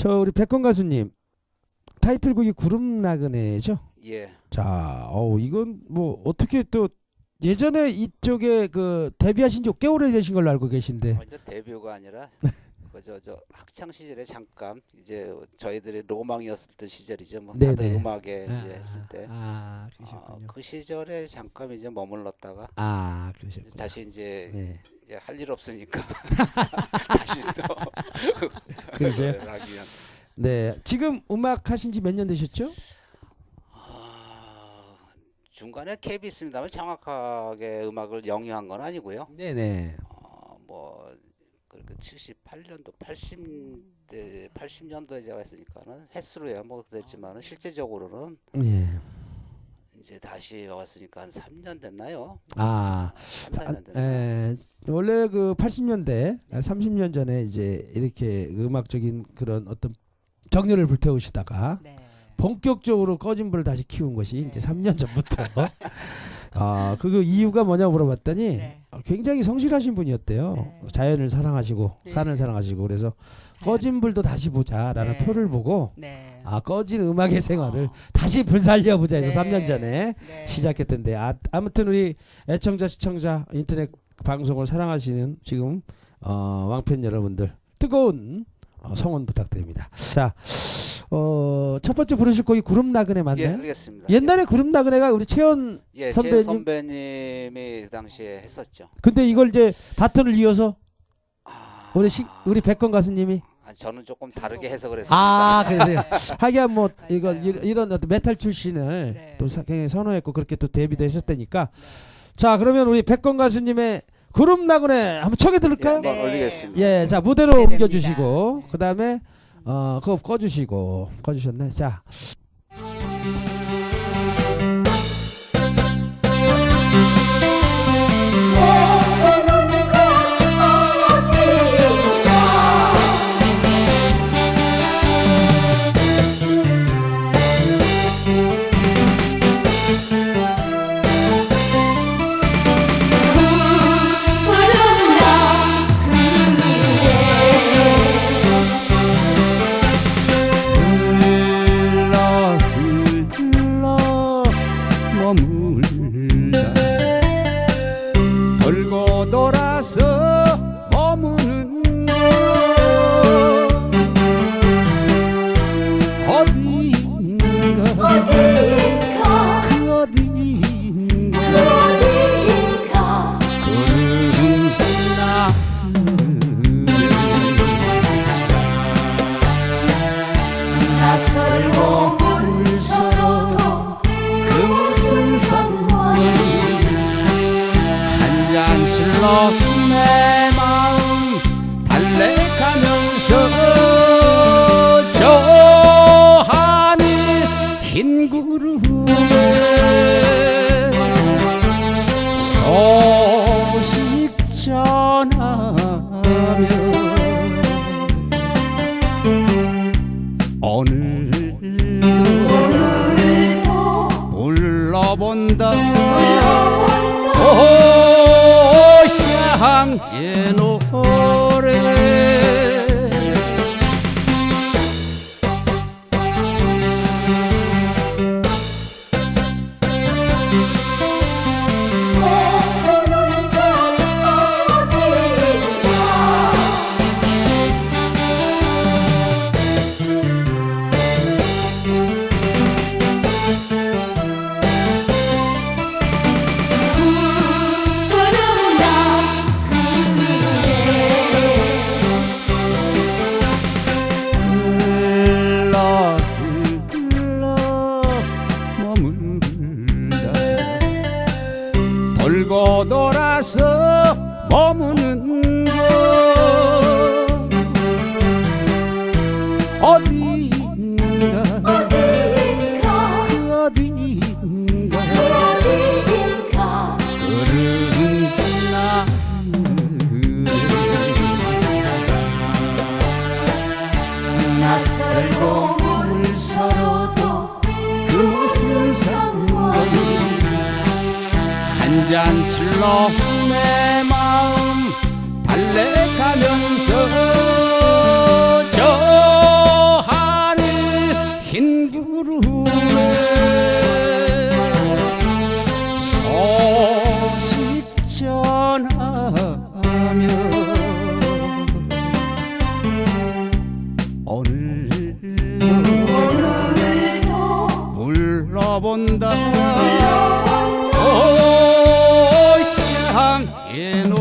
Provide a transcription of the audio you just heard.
저 우리 백건 가수님 타이틀곡이 구름 나그네죠. 예. 자, 어우 이건 뭐 어떻게 또 예전에 이쪽에 그 데뷔하신 지 꽤 오래되신 걸로 알고 계신데. 먼저 데뷔가 아니라 그저 저 학창 시절에 잠깐 이제 저희들의 로망이었을 때 시절이죠. 뭐 다들 네네. 음악에 이제 했을 때. 아, 어, 그러셨군요. 그 시절에 잠깐 이제 머물렀다가 아, 그러셨군요. 다시 이제 네. 이제 할 일 없으니까 다시 또 그러세요? 하기 위한. 네. 지금 음악 하신 지 몇 년 되셨죠? 아, 중간에 캡이 있습니다만 정확하게 음악을 영위한 건 아니고요. 네, 네. 어, 뭐 그렇게 78년도 80대 80년도에 제가 했으니까는 횟수로야 뭐 그랬지만은 실제적으로는 예. 이제 다시 왔으니까 한 3년 됐나요? 아, 3, 4년 아, 됐나? 에, 원래 그 80년대, 30년 전에 이제 이렇게 그 음악적인 그런 어떤 정열을 불태우시다가 네. 본격적으로 꺼진 불을 다시 키운 것이 이제 네. 3년 전부터. 아, 그 이유가 뭐냐 물어봤더니 네. 굉장히 성실하신 분이었대요. 네. 자연을 사랑하시고 네. 산을 사랑하시고 그래서 꺼진 불도 다시 보자라는 네. 표를 보고 네. 아 꺼진 음악의 생활을 어. 다시 불살려 보자 해서 네. 3년 전에 네. 시작했던데 아, 아무튼 우리 애청자 시청자 인터넷 방송을 사랑하시는 지금 어, 왕팬 여러분들 뜨거운 어, 성원 부탁드립니다. 자, 어, 첫 번째 부르실 곡이 구름 나그네 예, 맞나요? 알겠습니다. 옛날에 구름 나그네가 우리 채연 예, 선배님? 제 선배님이 그 당시에 했었죠. 근데 이걸 이제 바톤을 이어서 아, 우리 시, 우리 백건 가수님이 아, 저는 조금 다르게 해석을 했습니다. 아 그러세요. 하기야 뭐 이거 맞아요. 이런, 어떤 메탈 출신을 네. 또 사- 굉장히 선호했고 그렇게 또 데뷔도 네. 했었다니까 자 그러면 우리 백건 가수님의 구름 나그네 한번 청해 예, 들을까요? 한번 네. 올리겠습니다. 예, 자 무대로 네, 옮겨주시고 됩니다. 그 다음에 어 그거 꺼주시고 꺼주셨네. 자 전하며 오늘도 불러본다. 고향의 노 머문다. 돌고 돌아서 머무는 곳 어디 잔 술로 내 마음 달래가면서 저 하늘 흰 구름에 소식 전하며 오늘도 물러본 in